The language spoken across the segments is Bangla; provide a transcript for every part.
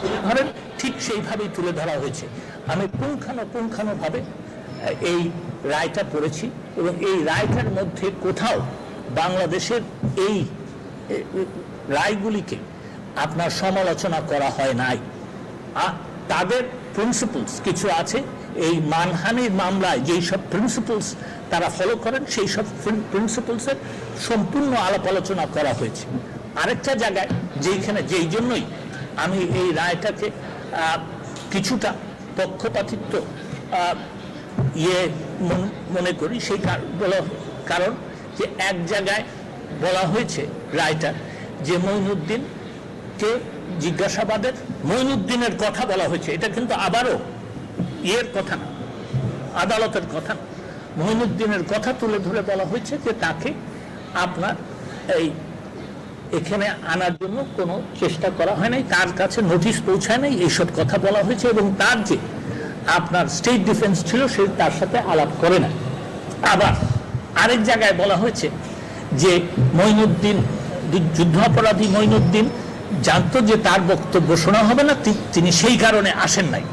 তুলে ধরেন ঠিক সেইভাবেই তুলে ধরা হয়েছে। আমি পুঙ্খানুপুঙ্খানুভাবে এই রায়টা পড়েছি এবং এই রায়টার মধ্যে কোথাও বাংলাদেশের এই রায়গুলিকে আপনার সমালোচনা করা হয় নাই। তাদের প্রিন্সিপলস কিছু আছে। এই মানহানির মামলায় যেই সব প্রিন্সিপলস তারা ফলো করেন, সেই সব প্রিন্সিপলসের সম্পূর্ণ আলাপ আলোচনা করা হয়েছে। আরেকটা জায়গায়, যেইখানে, যেই জন্যই আমি এই রায়টাকে কিছুটা পক্ষপাতিত্ব ইয়ে মন- করি। সেই বলা- কারণ যে এক জায়গায় বলা হয়েছে রায়টা যে মঈনুদ্দিন কে জিজ্ঞাসাবাদের মঈনুদ্দিনের কথা বলা হয়েছে। এটা কিন্তু আবারও ইয়ের কথা না, আদালতের কথা না। কথা তুলে ধরে বলা হয়েছে যে তাকে আপনার এই এখানে আনার জন্য কোনো চেষ্টা করা হয় নাই, তার কাছে নোটিশ পৌঁছায় নাই, এইসব কথা বলা হয়েছে এবং তার যে আপনার স্টেট ডিফেন্স ছিল, সে তার সাথে আলাপ করে না আবার আরেক জায়গায় বলা হয়েছে যে মঈনুদ্দিন যুদ্ধাপরাধী মঈনুদ্দিন জানতো যে তার বক্তব্য শোনা হবে না তিনি সেই কারণে আসেন নাই।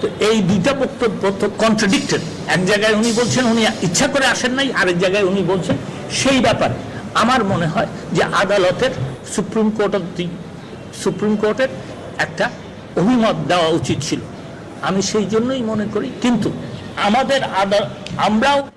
তো এই দুইটা বক্তব্য তো কন্ট্রাডিক্টেড এক জায়গায় উনি বলছেন, উনি ইচ্ছা করে আসেন নাই, আরেক জায়গায় উনি বলছেন, সেই ব্যাপারে। আমার মনে হয় যে আদালতের সুপ্রিম কোর্টের সুপ্রিম কোর্টের একটা অভিমত দেওয়া উচিত ছিল। আমি সেই জন্যই মনে করি, কিন্তু আমাদের আদা, আমরাও